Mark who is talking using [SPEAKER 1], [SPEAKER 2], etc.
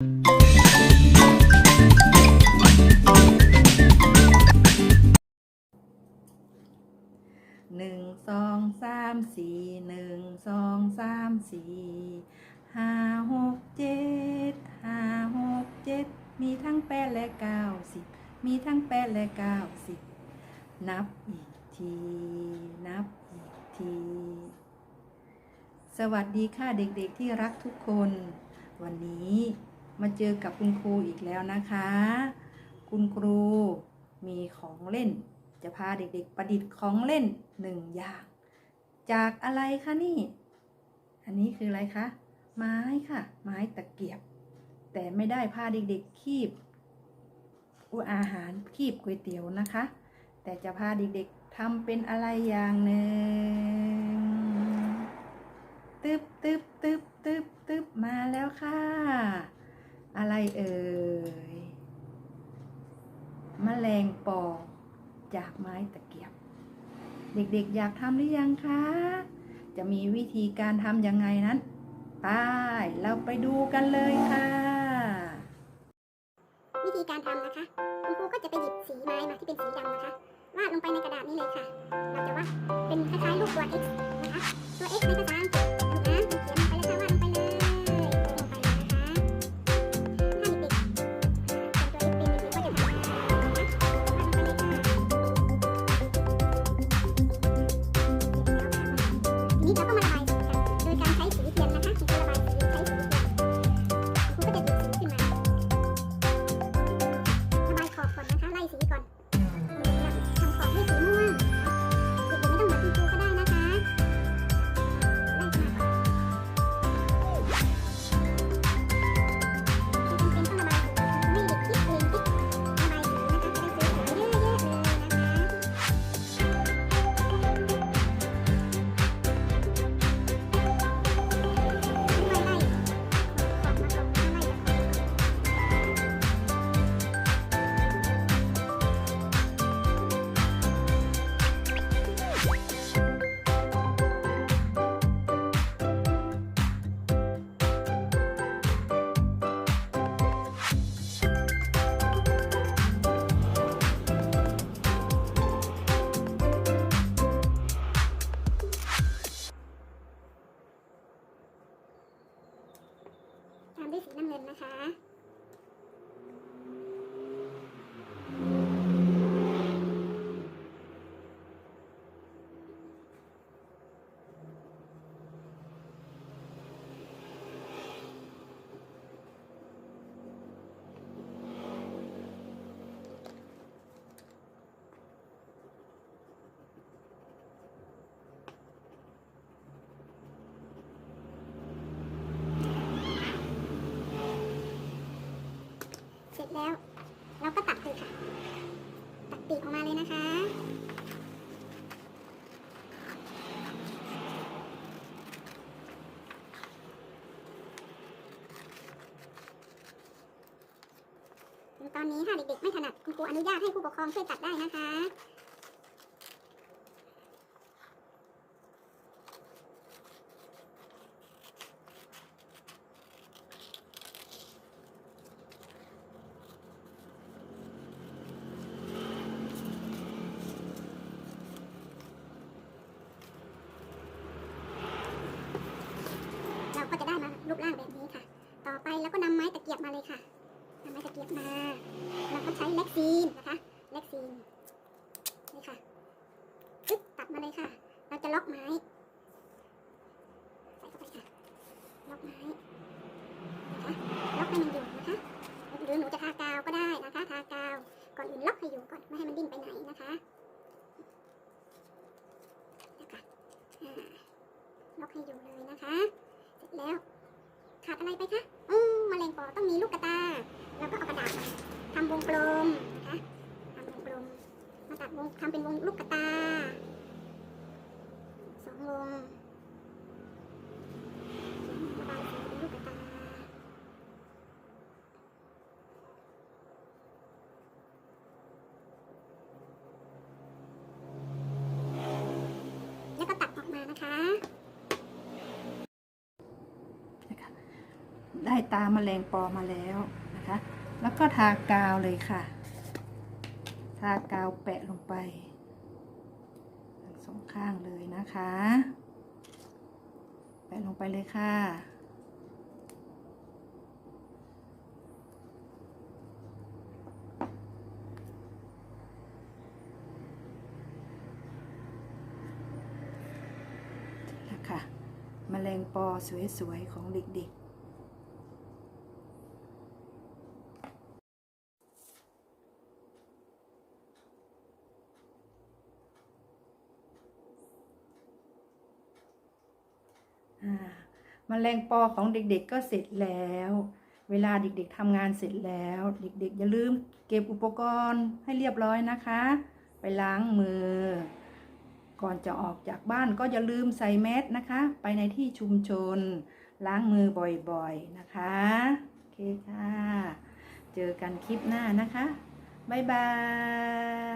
[SPEAKER 1] หนึ่งสองสามสี่หนึ่งสองสามสี่ห้าหกเจ็ดห้าหกเจ็ดมีทั้งแปดและเก้าสิบมีทั้งแปดและเก้าสิบนับอีกที นับอีกที สวัสดีค่ะเด็กๆที่รักทุกคน วันนี้ มาเจอกับคุณครูอีกแล้วนะคะ คุณครูมีของเล่น จะพาเด็กๆประดิษฐ์ของเล่นหนึ่งอย่าง จากอะไรคะนี่ อันนี้คืออะไรคะ ไม้ค่ะ ไม้ตะเกียบ แต่ไม่ได้พาเด็กๆคีบอุอาหารคีบก๋วยเตี๋ยวนะคะ แต่จะพาเด็กๆทำเป็นอะไรอย่างหนึ่ง ตึบตึบตึบตึบตึบมาแล้วค่ะ อะไรเอ่ย แมลงปอ จากไม้ตะเกียบ เด็กๆอยากทำหรือยังคะ จะมีวิธีการทำยังไงนั้นไปเราไปดูกันเลยค่ะ
[SPEAKER 2] วิธีการทำนะคะ คุณครูก็จะไปหยิบสีไม้มาที่เป็นสีดำนะคะวาดลงไปในกระดาษนี้เลยค่ะ เราจะวาดเป็นคล้ายๆรูปตัว x นะคะ ตัว x ในภาษาอังกฤษามด้วยสีน้ำเงินนะคะ เสร็จแล้ว เราก็ตัดเลยค่ะ ตัดปีกออกมาเลย นะคะ ตอนนี้ค่ะเด็กๆไม่ถนัดคุณครูอนุญาตให้ผู้ปกครองช่วยตัดได้นะคะ เราก็จะได้มารูปร่างแบบนี้ค่ะ ต่อไปเรา ก็นำไม้ตะเกียบมาเลยค่ะนำไม้ตะเกียบมา เราก็ใช้เล็กซีนนะคะ เล็กซีนนี่ค่ะปึ๊บตัดมาเลยค่ะ เราจะล็อกไม้ใส่เข้าไปค่ะ ล็อกไม้นะคะล็อกให้มันอยู่นะคะหรือหนูจะทากาวก็ได้นะคะ ทากาวก่อนอื่นล็อกให้อยู่ก่อนไม่ให้มันดิ้นไปไหนนะคะนะคะล็อกให้อยู่เลยนะคะ เสร็จแล้วขาดอะไรไปคะ แมลงปอต้องมีลูกกระตา แล้วก็เอากระดาษมาทำวงกลมนะคะทำวงกลมมาตัดวงทำเป็นวงลูกกระตาสองวงระบายสีเป็นลูกกระตา แล้วก็ตัดออกมานะคะ
[SPEAKER 1] ได้ตาแมลงปอมาแล้วนะคะ แล้วก็ทากาวเลยค่ะ ทากาวแปะลงไปทั้งสองข้างเลยนะคะ แปะลงไปเลยค่ะนะคะแมลงปอสวยๆของเด็กๆอ่า แมลงปอของเด็กๆก็เสร็จแล้ว เวลาเด็กๆทำงานเสร็จแล้ว เด็กๆอย่าลืมเก็บอุปกรณ์ให้เรียบร้อยนะคะ ไปล้างมือ ก่อนจะออกจากบ้านก็อย่าลืมใส่แมสนะคะ ไปในที่ชุมชน ล้างมือบ่อยๆนะคะโอเคค่ะ เจอกันคลิปหน้านะคะบ๊ายบาย